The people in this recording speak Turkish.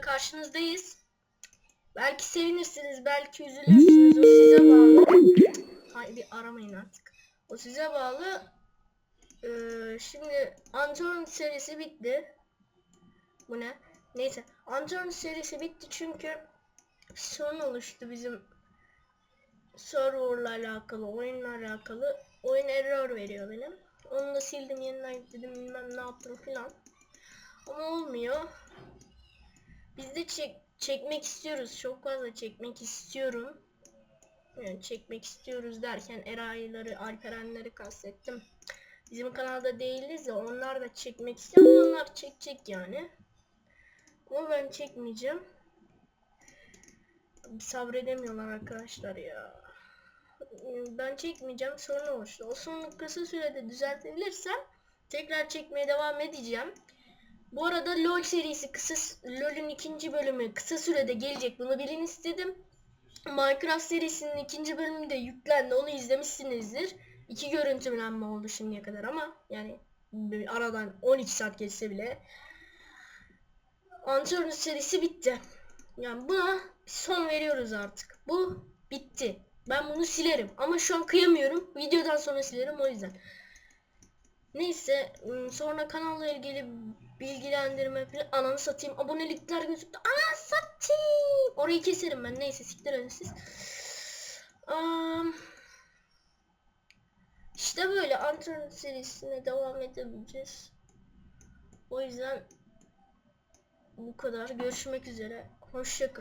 karşınızdayız. Belki sevinirsiniz, belki üzülürsünüz. O size bağlı. Hayır bir aramayın artık. O size bağlı. Ee, şimdi Unturned serisi bitti. Bu ne? Neyse. Unturned serisi bitti çünkü sorun oluştu bizim serverla alakalı, oyunla alakalı. Oyun error veriyor benim. Onu da sildim, yeniden yükledim, bilmem ne yaptım filan. Ama olmuyor. Biz de çek çekmek istiyoruz. Çok fazla çekmek istiyorum. Yani çekmek istiyoruz derken Eray'ları, Alperenleri kastettim. Bizim kanalda değiliz de onlar da çekmek istiyor onlar çekecek yani. Ama ben çekmeyeceğim. Sabredemiyorlar arkadaşlar ya. Ben çekmeyeceğim sorun oluştu. O sorunu kısa sürede düzeltebilirsem tekrar çekmeye devam edeceğim. Bu arada LoL serisi kısa LoL'ün ikinci bölümü kısa sürede gelecek. Bunu bilin istedim. Minecraft serisinin ikinci bölümü de yüklendi. Onu izlemişsinizdir. İki görüntülenme oldu şimdiye kadar ama yani aradan 12 saat geçse bile Unturned serisi bitti. Yani buna son veriyoruz artık. Bu bitti. Ben bunu silerim ama şu an kıyamıyorum. Videodan sonra silerim o yüzden. Neyse sonra kanalla ilgili bilgilendirme falan ananı satayım. Abonelikler gözüktü. Ananı satayım. Orayı keserim ben. Neyse siktir edin siz. Am, işte böyle. Unturned serisine devam edebileceğiz. O yüzden bu kadar. Görüşmek üzere. Hoşçakalın